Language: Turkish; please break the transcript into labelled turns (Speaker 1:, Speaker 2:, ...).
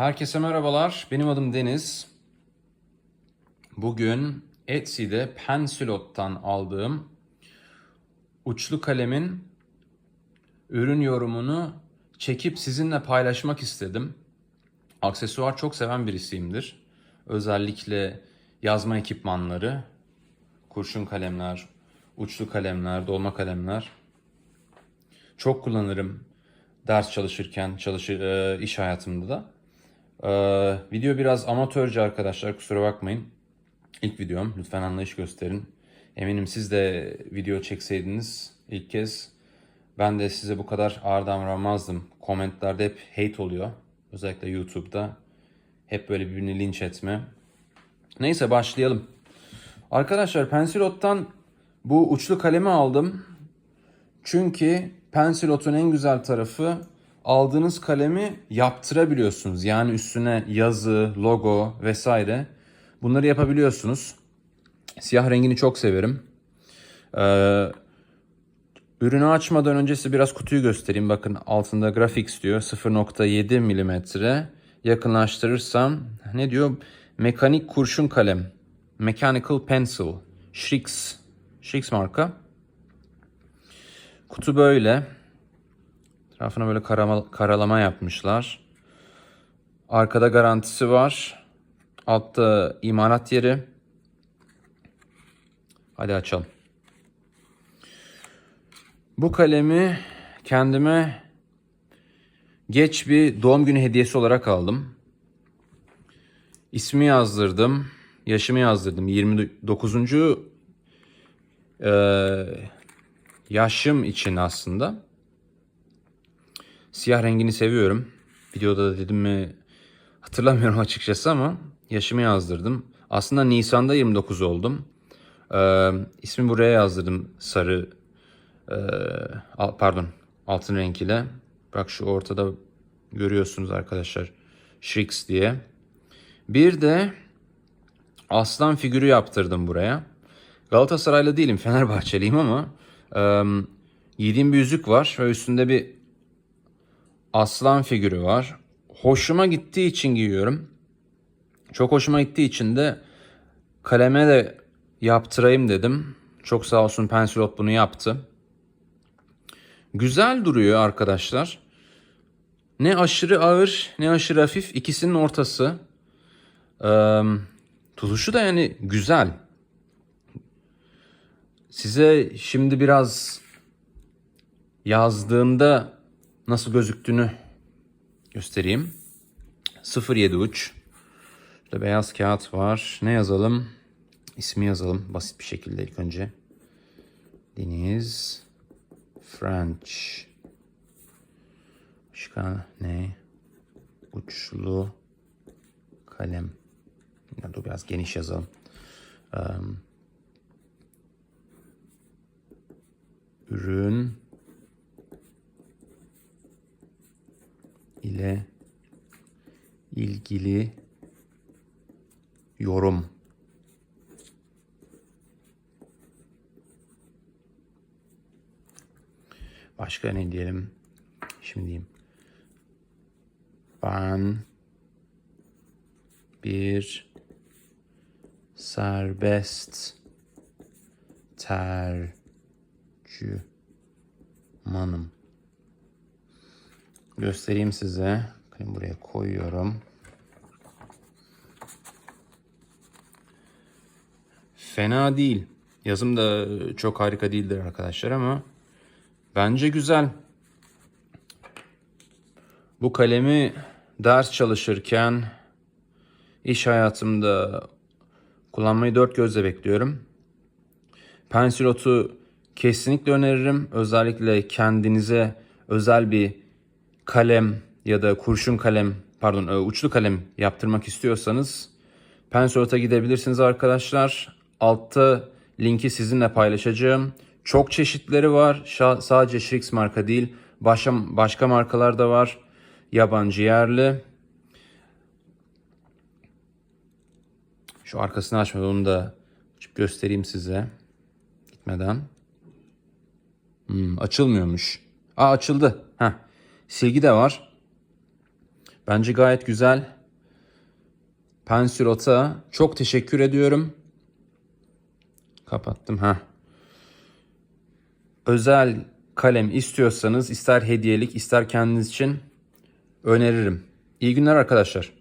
Speaker 1: Herkese merhabalar. Benim adım Deniz. Bugün Etsy'de Pensilot'tan aldığım uçlu kalemin ürün yorumunu çekip sizinle paylaşmak istedim. Aksesuar çok seven birisiyimdir. Özellikle yazma ekipmanları, kurşun kalemler, uçlu kalemler, dolma kalemler çok kullanırım ders çalışırken, çalışır, e, iş hayatımda da. Ee, video biraz amatörce arkadaşlar kusura bakmayın. İlk videom lütfen anlayış gösterin. Eminim siz de video çekseydiniz ilk kez ben de size bu kadar ağır davranmazdım. Komentlerde hep hate oluyor. Özellikle YouTube'da. Hep böyle birbirini linç etme. Neyse başlayalım. Arkadaşlar Pensilot'tan bu uçlu kalemi aldım. Çünkü Pensilot'un en güzel tarafı aldığınız kalemi yaptırabiliyorsunuz. Yani üstüne yazı, logo vesaire bunları yapabiliyorsunuz. Siyah rengini çok severim. Ee, ürünü açmadan öncesi biraz kutuyu göstereyim. Bakın altında graphics diyor 0.7 milimetre. Yakınlaştırırsam ne diyor? Mekanik kurşun kalem. Mechanical pencil. Shrix. Shrix marka. Kutu böyle. Tarafına böyle karama, karalama yapmışlar. Arkada garantisi var. Altta imalat yeri. Hadi açalım. Bu kalemi kendime geç bir doğum günü hediyesi olarak aldım. İsmi yazdırdım. Yaşımı yazdırdım. 29. Ee, yaşım için aslında. Siyah rengini seviyorum. Videoda da dedim mi hatırlamıyorum açıkçası ama yaşımı yazdırdım. Aslında Nisan'da 29 oldum. Ee, ismi buraya yazdırdım sarı e, pardon altın renk ile. Bak şu ortada görüyorsunuz arkadaşlar. Shrix diye. Bir de aslan figürü yaptırdım buraya. Galatasaraylı değilim Fenerbahçeliyim ama e, giydiğim bir yüzük var ve üstünde bir aslan figürü var. Hoşuma gittiği için giyiyorum. Çok hoşuma gittiği için de kaleme de yaptırayım dedim. Çok sağ olsun Pensilot bunu yaptı. Güzel duruyor arkadaşlar. Ne aşırı ağır ne aşırı hafif ikisinin ortası. Ee, tutuşu da yani güzel. Size şimdi biraz yazdığında nasıl gözüktüğünü göstereyim. 07 uç. Şurada beyaz kağıt var. Ne yazalım? İsmi yazalım basit bir şekilde ilk önce. Deniz French. Başka ne? Uçlu kalem. Ya dur biraz geniş yazalım. Um, ürün ile ilgili yorum. Başka ne diyelim? Şimdi diyeyim. Ben bir serbest tercümanım. Göstereyim size. Bakın buraya koyuyorum. Fena değil. Yazım da çok harika değildir arkadaşlar ama bence güzel. Bu kalemi ders çalışırken iş hayatımda kullanmayı dört gözle bekliyorum. Pensilotu kesinlikle öneririm. Özellikle kendinize özel bir kalem ya da kurşun kalem pardon e, uçlu kalem yaptırmak istiyorsanız Pensilot'a gidebilirsiniz arkadaşlar. Altta linki sizinle paylaşacağım. Çok çeşitleri var. Şa- sadece Shrix marka değil. Başka, başka markalar da var. Yabancı yerli. Şu arkasını açmadan onu da açıp göstereyim size. Gitmeden. Hmm, açılmıyormuş. Aa açıldı. Silgi de var. Bence gayet güzel. Pensilot'a çok teşekkür ediyorum. Kapattım ha. Özel kalem istiyorsanız ister hediyelik ister kendiniz için öneririm. İyi günler arkadaşlar.